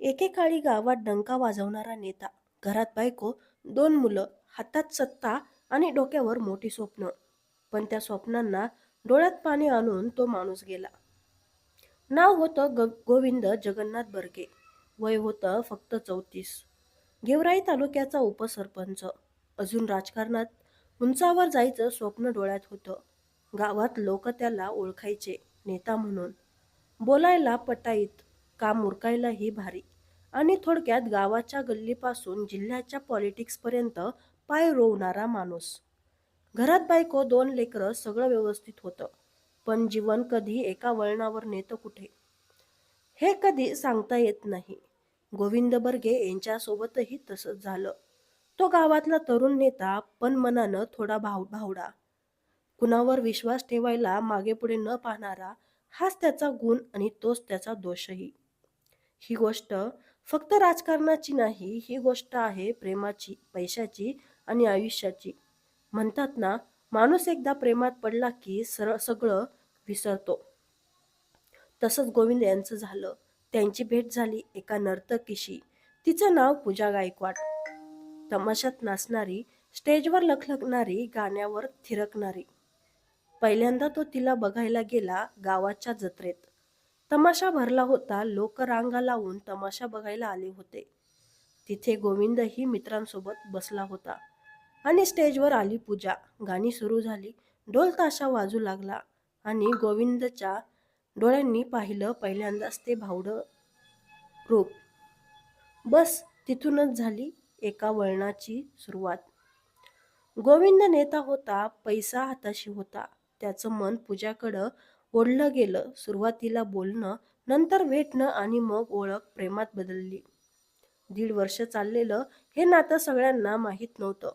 एकेकाळी गावात डंका वाजवणारा नेता घरात बायको दोन मुलं हातात सत्ता आणि डोक्यावर मोठी स्वप्न. पण त्या स्वप्नांना डोळ्यात पाणी आणून तो माणूस गेला. नाव होतं ग गोविंद जगन्नाथ बर्गे. वय होतं फक्त चौतीस. गेवराई तालुक्याचा उपसरपंच. अजून राजकारणात उंचावर जायचं स्वप्न डोळ्यात होतं. गावात लोक त्याला ओळखायचे नेता म्हणून. बोलायला पटाईत काम उरकायलाही भारी. आणि थोडक्यात गावाच्या गल्लीपासून जिल्ह्याच्या पॉलिटिक्सपर्यंत पाय रोवणारा माणूस. घरात बायको दोन लेकरं सगळं व्यवस्थित होतं. पण जीवन कधी एका वळणावर नेतं कुठे? हे कधी सांगता येत नाही. गोविंद बर्गे यांच्यासोबतही तसंच झालं. तो गावातला तरुण नेता पण मनानं थोडा भाव भावडा. कुणावर विश्वास ठेवायला मागेपुढे न पाहणारा हाच त्याचा गुण आणि तोच त्याचा दोषही. ही गोष्ट फक्त राजकारणाची नाही ही गोष्ट आहे प्रेमाची पैशाची आणि आयुष्याची. म्हणतात ना माणूस एकदा प्रेमात पडला की सर सगळं विसरतो. तसंच गोविंद यांचं झालं. त्यांची भेट झाली एका नर्तकीशी. तिचं नाव पूजा गायकवाड. तमाशात नाचणारी स्टेजवर लखलखणारी गाण्यावर थिरकणारी. पहिल्यांदा तो तिला बघायला गेला गावाच्या जत्रेत. तमाशा भरला होता. लोक रांगा लावून तमाशा बघायला आले होते. तिथे गोविंदही मित्रांसोबत बसला होता आणि स्टेजवर आली पूजा. गाणी सुरू झाली. ढोल ताशा वाजू लागला आणि गोविंदच्या डोळ्यांनी पाहिलं पहिल्यांदाच ते भावडं रूप. बस तिथूनच झाली एका वळणाची सुरुवात. गोविंद नेता होता पैसा हाताशी होता. त्याचं मन पूजाकडं ओढलं गेलं. सुरुवातीला बोलणं नंतर भेटणं आणि मग ओळख प्रेमात बदलली. दीड वर्ष चाललेलं हे नातं सगळ्यांना माहीत नव्हतं.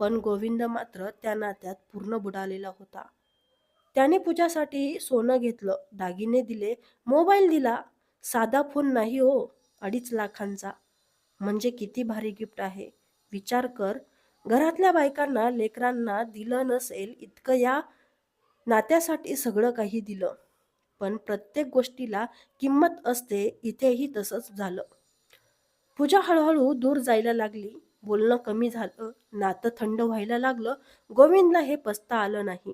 पण गोविंद मात्र त्या नात्यात पूर्ण बुडालेला होता. त्याने पूजासाठी सोनं घेतलं दागिने दिले मोबाईल दिला. साधा फोन नाही हो अडीच लाखांचा. म्हणजे किती भारी गिफ्ट आहे. विचार कर. घरातल्या बायकांना लेकरांना दिलं नसेल इतकं या नात्यासाठी सगळं काही दिलं. पण प्रत्येक गोष्टीला किंमत असते इथेही तसंच झालं. पूजा हळूहळू दूर जायला लागली. बोलणं कमी झालं. नातं थंड व्हायला लागलं. गोविंदला हे पस्ता आलं नाही.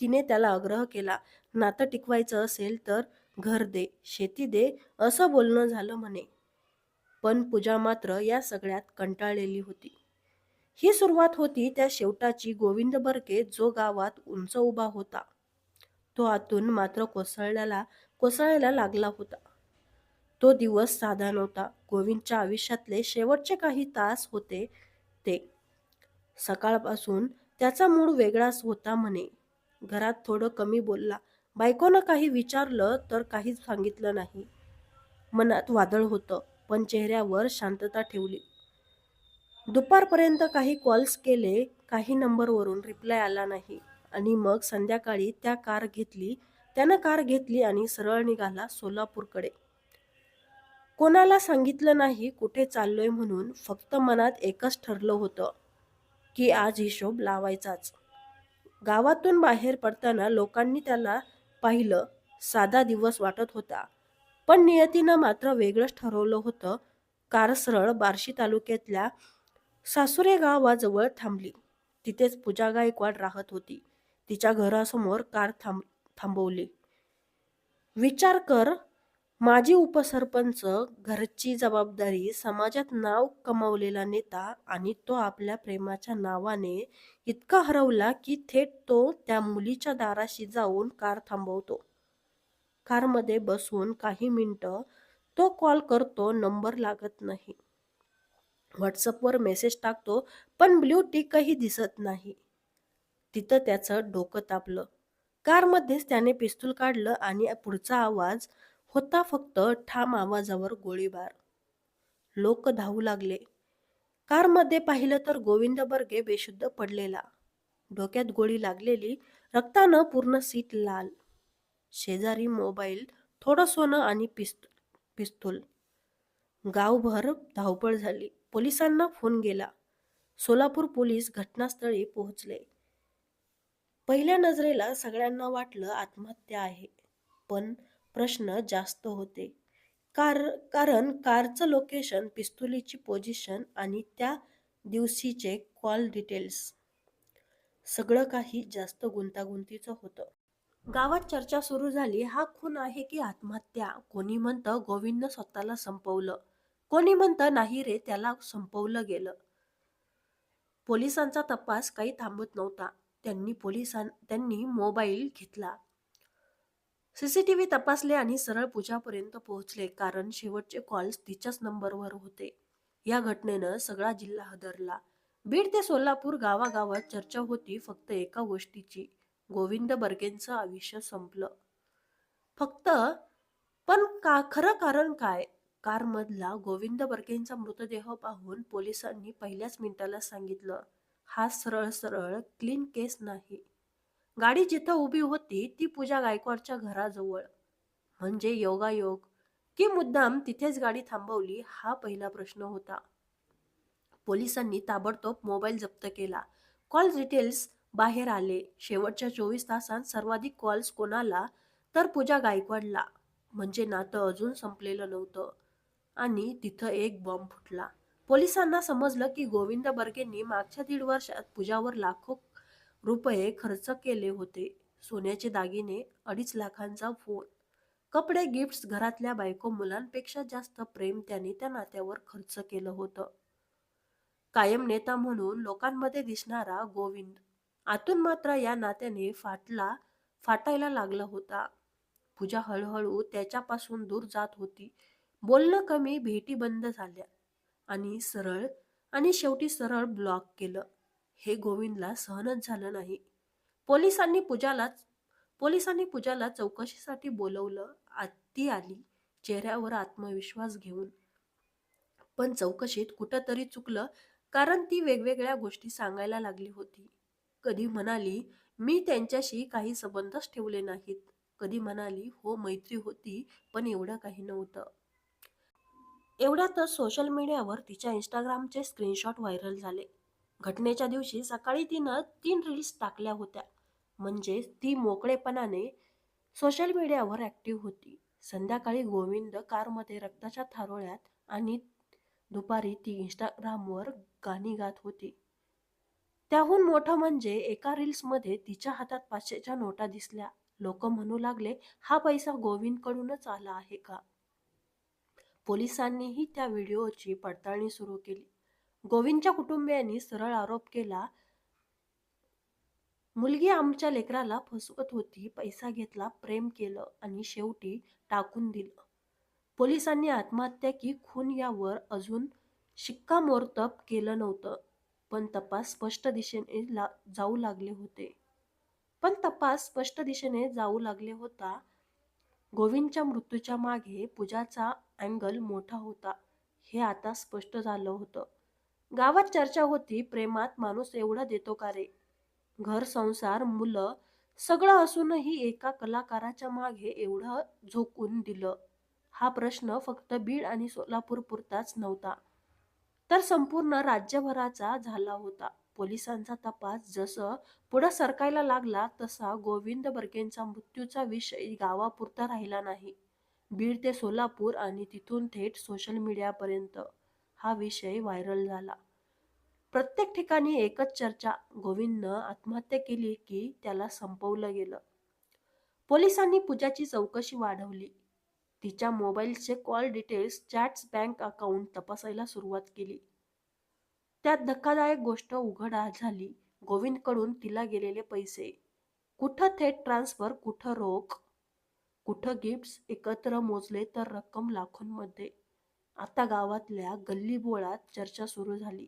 तिने त्याला आग्रह केला नातं टिकवायचं असेल तर घर दे शेती दे असं बोलणं झालं म्हणे. पण पूजा मात्र या सगळ्यात कंटाळलेली होती. ही सुरुवात होती त्या शेवटाची गोविंद बर्के जो गावात उंच उभा होता. तो आतून मात्र कोसळल्याला कोसळायला लागला होता. तो दिवस साधा नव्हता. गोविंदच्या आयुष्यातले शेवटचे काही तास होते ते. सकाळपासून त्याचा मूड वेगळाच होता म्हणे. घरात थोडं कमी बोलला. बायकोनं काही विचारलं तर काहीच सांगितलं नाही. मनात वादळ होतं पण चेहऱ्यावर शांतता ठेवली. दुपारपर्यंत काही कॉल्स केले काही नंबरवरून रिप्लाय आला नाही. आणि मग संध्याकाळी त्या कार घेतली त्यानं कार घेतली आणि सरळ निघाला सोलापूरकडे. कोणाला सांगितलं नाही कुठे चाललोय म्हणून फक्त मनात एकच ठरलं होतं की आज हिशोब लावायचाच. गावातून बाहेर पडताना लोकांनी त्याला पाहिलं साधा दिवस वाटत होता. पण नियतीनं मात्र वेगळंच ठरवलं होतं. कार सरळ बार्शी तालुक्यातल्या सासुरे गावाजवळ थांबली. तिथेच पूजा गायकवाड राहत होती. तिच्या घरासमोर कार थांब थांबवली. विचार कर माजी उपसरपंच घरची जबाबदारी समाजात नाव कमावलेला नेता आणि तो आपल्या प्रेमाच्या नावाने इतका हरवला की थेट तो त्या मुलीच्या दाराशी जाऊन कार थांबवतो. कारमध्ये बसून काही मिनटं तो कॉल करतो नंबर लागत नाही. व्हॉट्सअपवर मेसेज टाकतो पण ब्ल्यू टिकही दिसत नाही. तिथं त्याचं डोकं तापलं. कारमध्येच त्याने पिस्तूल काढलं आणि पुढचा आवाज होता फक्त ठाम आवाजावर गोळीबार. लोक धावू लागले. कारमध्ये पाहिलं तर गोविंद बर्गे बेशुद्ध पडलेला. डोक्यात गोळी लागलेली रक्तानं पूर्ण सीट लाल. शेजारी मोबाईल थोडं सोनं आणि पिस्तूल पिस्तूल. गावभर धावपळ झाली. पोलिसांना फोन गेला सोलापूर पोलीस घटनास्थळी पोहोचले. पहिल्या नजरेला सगळ्यांना वाटलं आत्महत्या आहे पण प्रश्न जास्त होते. कार कारण कारचं लोकेशन पिस्तुलीची पोझिशन आणि त्या दिवशीचे कॉल डिटेल्स सगळं काही जास्त गुंतागुंतीचं होतं. गावात चर्चा सुरू झाली हा खून आहे की आत्महत्या? कोणी म्हणतं गोविंद स्वतःला संपवलं. कोणी म्हणतं नाही रे त्याला संपवलं गेलं. पोलिसांचा तपास काही थांबत नव्हता. त्यांनी पोलिसां त्यांनी मोबाईल घेतला. सीसीटीव्ही तपासले आणि सरळ पूजापर्यंत पोहोचले कारण शेवटचे कॉल्स तिच्याच नंबरवर होते. या घटनेनं सगळा जिल्हा हदरला. बीड ते सोलापूर गावागावात चर्चा होती फक्त एका गोष्टीची. गोविंद बर्गेंचं आयुष्य संपलं. फक्त पण का खरं कारण काय? कारमधला गोविंद बर्गेंचा मृतदेह पाहून पोलिसांनी पहिल्याच मिनिटाला सांगितलं हा सरळ सरळ क्लीन केस नाही. गाडी जिथं उभी होती ती पूजा गायकवाडच्या घराजवळ. म्हणजे योगायोग. की मुद्दाम तिथेच गाडी थांबवली हा पहिला प्रश्न होता. पोलिसांनी ताबडतोब मोबाईल जप्त केला. कॉल डिटेल्स बाहेर आले. शेवटच्या चोवीस तासांत सर्वाधिक कॉल्स कोणाला? तर पूजा गायकवाडला. म्हणजे नातं अजून संपलेलं नव्हतं. आणि तिथं एक बॉम्ब फुटला. पोलिसांना समजलं की गोविंद बर्गेंनी मागच्या दीड वर्षात पूजावर लाखो रुपये खर्च केले होते. सोन्याचे दागिने अडीच लाखांचा फोन कपडे गिफ्ट्स घरातल्या बायको मुलांपेक्षा जास्त प्रेम त्याने त्या नात्यावर खर्च केलं होतं. कायम नेता म्हणून लोकांमध्ये दिसणारा गोविंद आतून मात्र या नात्याने फाटला फाटायला लागला होता. पूजा हळूहळू त्याच्यापासून दूर जात होती. बोलणं कमी भेटी बंद झाल्या आणि सरळ आणि शेवटी सरळ ब्लॉक केलं. हे गोविंदला सहनच झालं नाही. पोलिसांनी पूजाला पोलिसांनी पूजाला चौकशीसाठी बोलवलं. आ- ती आली चेहऱ्यावर आत्मविश्वास घेऊन. पण चौकशीत कुठंतरी चुकलं कारण ती वेगवेगळ्या गोष्टी सांगायला लागली होती. कधी म्हणाली मी त्यांच्याशी काही संबंधच ठेवले नाहीत. कधी म्हणाली हो मैत्री होती पण एवढं काही नव्हतं. एवढ्यातच सोशल मीडियावर तिच्या इंस्टाग्रामचे स्क्रीनशॉट व्हायरल झाले. घटनेच्या दिवशी सकाळी तिनं तीन रील्स टाकल्या होत्या. म्हणजे ती मोकळेपणाने सोशल मीडियावर ॲक्टिव्ह होती. संध्याकाळी गोविंद कारमध्ये रक्ताच्या थारोळ्यात आणि दुपारी ती इंस्टाग्रामवर गाणी गात होती. त्याहून मोठं म्हणजे एका रील्समध्ये तिच्या हातात पाचशेच्या नोटा दिसल्या. लोक म्हणू लागले हा पैसा गोविंदकडूनच आला आहे का? पोलिसांनीही त्या व्हिडिओची पडताळणी सुरू केली. गोविंदच्या कुटुंबियांनी सरळ आरोप केला मुलगी आमच्या लेकराला फसवत होती पैसा घेतला प्रेम केलं आणि शेवटी टाकून दिलं. पोलिसांनी आत्महत्या की खून यावर अजून शिक्कामोर्तब केलं नव्हतं पण तपास स्पष्ट दिशेने ला जाऊ लागले होते. पण तपास स्पष्ट दिशेने जाऊ लागले होता. गोविंदच्या मृत्यूच्या मागे पूजाचा अँगल मोठा होता हे आता स्पष्ट झालं होतं. गावात चर्चा होती प्रेमात माणूस एवढा देतो का रे? घर संसार मुलं सगळं असूनही एका कलाकाराच्या मागे एवढं झोकून दिलं. हा प्रश्न फक्त बीड आणि सोलापूर पुरताच नव्हता. तर संपूर्ण राज्यभराचा झाला होता. पोलिसांचा तपास जसं पुढं सरकायला लागला तसा गोविंद बर्गेंचा मृत्यूचा विषय गावापुरता राहिला नाही. बीड ते सोलापूर आणि तिथून थेट सोशल मीडियापर्यंत हा विषय व्हायरल झाला. प्रत्येक ठिकाणी एकच चर्चा. गोविंदनं आत्महत्या केली की त्याला संपवलं गेलं. पोलिसांनी पूजाची चौकशी वाढवली. तिच्या मोबाईलचे call details chats bank account तपासायला सुरुवात केली. त्यात धक्कादायक गोष्ट उघड झाली. गोविंदकडून तिला गेलेले पैसे. कुठं थेट ट्रान्सफर कुठं रोख कुठं गिफ्ट्स एकत्र मोजले तर रक्कम लाखोंमध्ये आता गावातल्या गल्लीबोळात चर्चा सुरू झाली.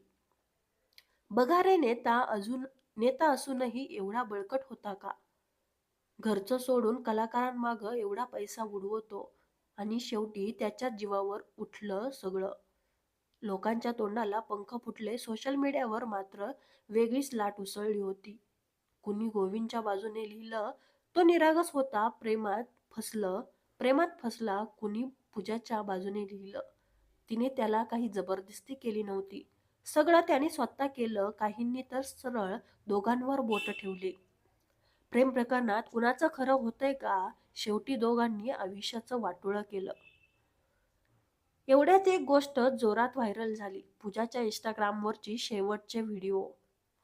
बघा रे नेता अजून नेता असूनही एवढा बळकट होता का? घरचं सोडून कलाकारांमाग एवढा पैसा उडवतो आणि शेवटी त्याच्या जीवावर उठलं सगळं. लोकांच्या तोंडाला पंख फुटले. सोशल मीडियावर मात्र वेगळीच लाट उसळली होती. कुणी गोविंदच्या बाजूने लिहिलं तो निरागस होता प्रेमात फसलं प्रेमात फसला कुणी पूजाच्या बाजूने लिहिलं. तिने त्याला काही जबरदस्ती केली नव्हती. सगळं त्याने स्वतः केलं काहींनी तर सरळ दोघांवर बोट ठेवली. प्रेम प्रकरणात कुणाचं खरं होतंय का? शेवटी दोघांनी आयुष्याचं वाटोळं केलं. एवढ्याच एक गोष्ट जोरात व्हायरल झाली. पूजाच्या इंस्टाग्रामवरची शेवटचे व्हिडिओ.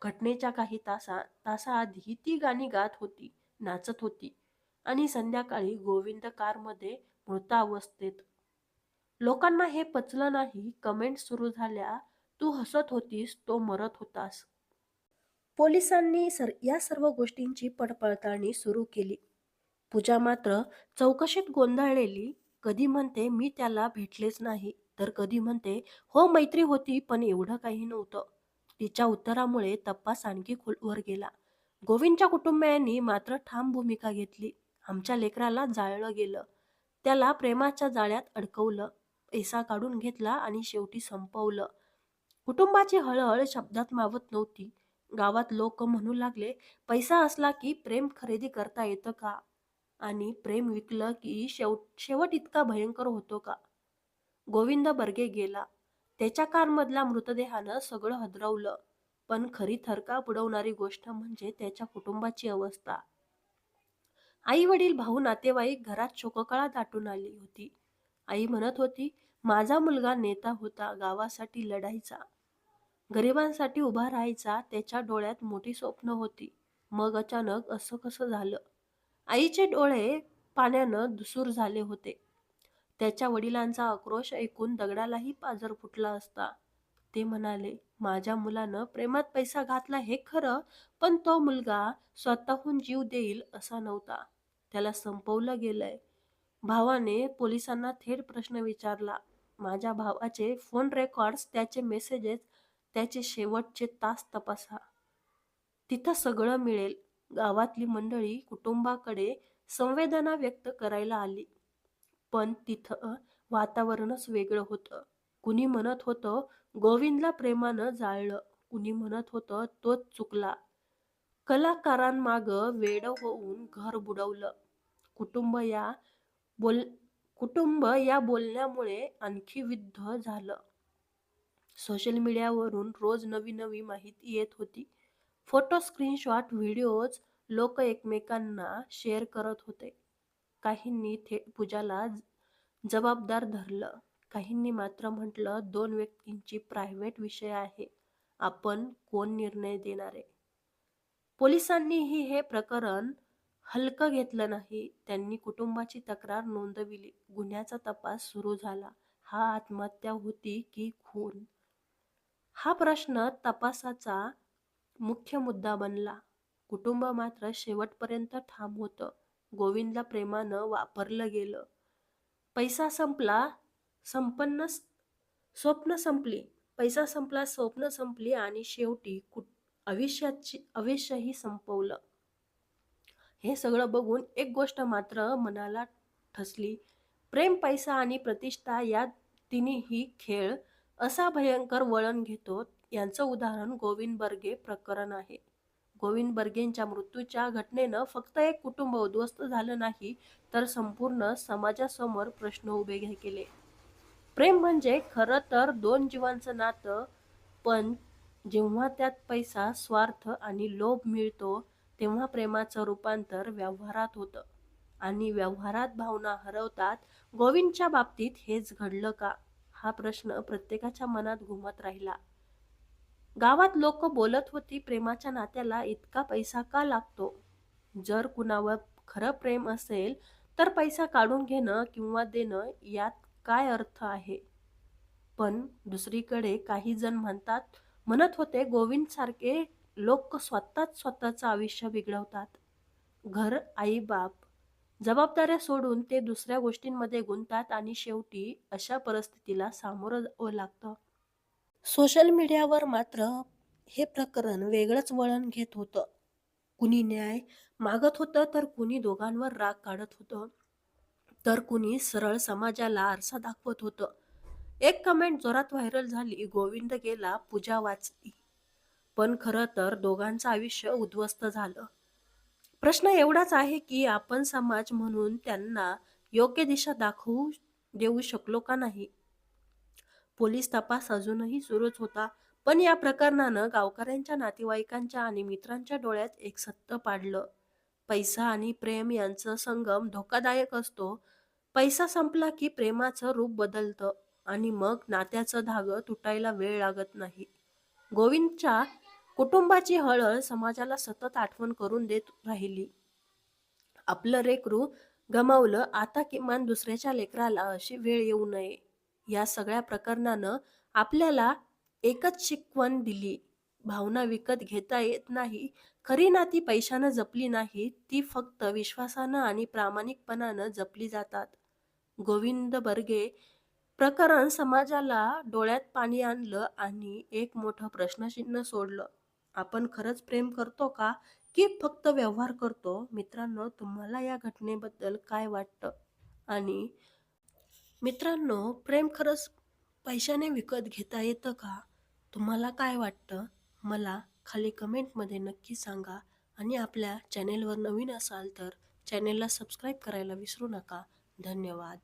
घटनेच्या काही तासा तासाआधी ती गाणी गात होती नाचत होती. आणि संध्याकाळी गोविंद कारमध्ये मृतावस्थेत लोकांना हे पचलं नाही कमेंट सुरू झाल्या तू हसत होतीस तो मरत होतास. पोलिसांनी सर या सर्व गोष्टींची पडपडताळणी सुरू केली. पूजा मात्र चौकशीत गोंधळलेली कधी म्हणते मी त्याला भेटलेच नाही. तर कधी म्हणते हो मैत्री होती पण एवढं काही नव्हतं. तिच्या उत्तरामुळे तपास आणखी खोलवर गेला. गोविंदच्या कुटुंबियांनी मात्र ठाम भूमिका घेतली. आमच्या लेकराला जाळलं गेलं. त्याला प्रेमाच्या जाळ्यात अडकवलं. पैसा काढून घेतला आणि शेवटी संपवलं. कुटुंबाची हळहळ शब्दात मावत नव्हती. गावात लोक म्हणू लागले पैसा असला की प्रेम खरेदी करता येतं का? आणि प्रेम विकलं की शेवट शेवट इतका भयंकर होतो का? गोविंद बर्गे गेला. त्याच्या कारमधला मृतदेहानं सगळं हदरवलं. पण खरी थरका बुडवणारी गोष्ट म्हणजे त्याच्या कुटुंबाची अवस्था. आई वडील भाऊ नातेवाईक घरात शोककळा दाटून आली होती. आई म्हणत होती माझा मुलगा नेता होता गावासाठी लढायचा. गरिबांसाठी उभा राहायचा त्याच्या डोळ्यात मोठी स्वप्न होती. मग अचानक असं कसं झालं? आईचे डोळे पाण्यानं दुसूर झाले होते. त्याच्या वडिलांचा आक्रोश ऐकून दगडालाही पाजर फुटला असता. ते म्हणाले माझ्या मुलानं प्रेमात पैसा घातला हे खरं पण तो मुलगा स्वतःहून जीव देईल असा नव्हता. त्याला संपवलं गेलंय. भावाने पोलिसांना थेट प्रश्न विचारला. माझ्या भावाचे फोन रेकॉर्ड्स त्याचे मेसेजेस त्याचे शेवटचे तास तपासा. तिथं सगळं मिळेल. गावातली मंडळी कुटुंबाकडे संवेदना व्यक्त करायला आली. पण तिथं वातावरणच वेगळं होतं. कुणी म्हणत होतं गोविंदला प्रेमानं जाळलं. कुणी म्हणत होतं तोच चुकला. कलाकारांमाग वेड होऊन घर बुडवलं. कुटुंब या बोल कुटुंब या बोलण्यामुळे आणखी विद्ध झालं. सोशल मीडियावरून रोज नवी नवी माहिती येत होती. फोटो स्क्रीनशॉट व्हिडिओज लोक एकमेकांना शेअर करत होते. काहींनी थेट पूजाला ज- जबाबदार धरलं. काहींनी मात्र म्हटलं दोन व्यक्तींची प्रायव्हेट विषय आहे. आपण कोण निर्णय देणारे? पोलिसांनीही हे प्रकरण हलकं घेतलं नाही. त्यांनी कुटुंबाची तक्रार नोंदविली. गुन्ह्याचा तपास सुरू झाला. हा आत्महत्या होती की खून? हा प्रश्न तपासाचा मुख्य मुद्दा बनला. कुटुंब मात्र शेवटपर्यंत ठाम होतं. गोविंदला प्रेमानं वापरलं गेलं. पैसा संपला संपन्न स्वप्न संपली. पैसा संपला स्वप्न संपली आणि शेवटी कुट आयुष्याची आयुष्यही संपवलं. हे सगळं बघून एक गोष्ट मात्र मनाला ठसली. प्रेम पैसा आणि प्रतिष्ठा या तिन्ही खेळ असा भयंकर वळण घेतो. यांचं उदाहरण गोविंद बर्गे प्रकरण आहे. गोविंद बर्गेंच्या मृत्यूच्या घटनेनं फक्त एक कुटुंब उद्ध्वस्त झालं नाही तर संपूर्ण समाजासमोर प्रश्न उभे घे- केले. प्रेम म्हणजे खरं तर दोन जीवांचं नातं पण जेव्हा त्यात पैसा स्वार्थ आणि लोभ मिळतो तेव्हा प्रेमाचं रूपांतर व्यवहारात होतं. आणि व्यवहारात भावना हरवतात गोविंदच्या बाबतीत हेच घडलं का? हा प्रश्न प्रत्येकाच्या मनात घुमत राहिला. गावात लोक बोलत होती प्रेमाच्या नात्याला इतका पैसा का लागतो? जर कुणावर खरं प्रेम असेल तर पैसा काढून घेणं किंवा देणं यात काय अर्थ आहे? पण दुसरीकडे काही जण म्हणतात म्हणत होते गोविंद सारखे लोक स्वतःच स्वतःचं आयुष्य बिघडवतात. घर आई बाप जबाबदाऱ्या सोडून ते दुसऱ्या गोष्टींमध्ये गुंततात आणि शेवटी अशा परिस्थितीला सामोरं जावं लागतं. सोशल मीडियावर मात्र हे प्रकरण वेगळंच वळण घेत होतं. कुणी न्याय मागत होतं तर कुणी दोघांवर राग काढत होतं. तर कुणी सरळ समाजाला आरसा दाखवत होतं. एक कमेंट जोरात व्हायरल झाली गोविंद गेला पूजा वाचली. पण खरं तर दोघांचं आयुष्य उद्ध्वस्त झालं. प्रश्न एवढाच आहे की आपण समाज म्हणून त्यांना योग्य दिशा दाखवू देऊ शकलो का नाही? पोलीस तपास अजूनही सुरूच होता पण या प्रकरणानं गावकऱ्यांच्या नातेवाईकांच्या आणि मित्रांच्या डोळ्यात एक सत्य पाडलं. पैसा आणि प्रेम यांचं संगम धोकादायक असतो. पैसा संपला की प्रेमाचं रूप बदलतं आणि मग नात्याचं धागं तुटायला वेळ लागत नाही. गोविंदच्या कुटुंबाची हळहळ समाजाला सतत आठवण करून देत राहिली. आपलं रेकरू गमावलं आता किमान दुसऱ्याच्या लेकराला अशी वेळ येऊ नये. या सगळ्या प्रकरणानं आपल्याला एकच शिकवण दिली. भावना विकत घेता येत नाही. खरी नाती पैशानं जपली नाही ती फक्त विश्वासानं आणि प्रामाणिकपणानं जपली जातात. गोविंद बर्गे प्रकरण समाजाला डोळ्यात पाणी आणलं आणि एक मोठं प्रश्नचिन्ह सोडलं. आपण खरंच प्रेम करतो का? की फक्त व्यवहार करतो? मित्रांनो तुम्हाला या घटनेबद्दल काय वाटतं? आणि मित्रांनो प्रेम खरंच पैशाने विकत घेता येतं का? तुम्हाला काय वाटतं? मला खाली कमेंटमध्ये नक्की सांगा. आणि आपल्या चॅनेलवर नवीन असाल तर चॅनेलला सबस्क्राईब करायला विसरू नका. धन्यवाद.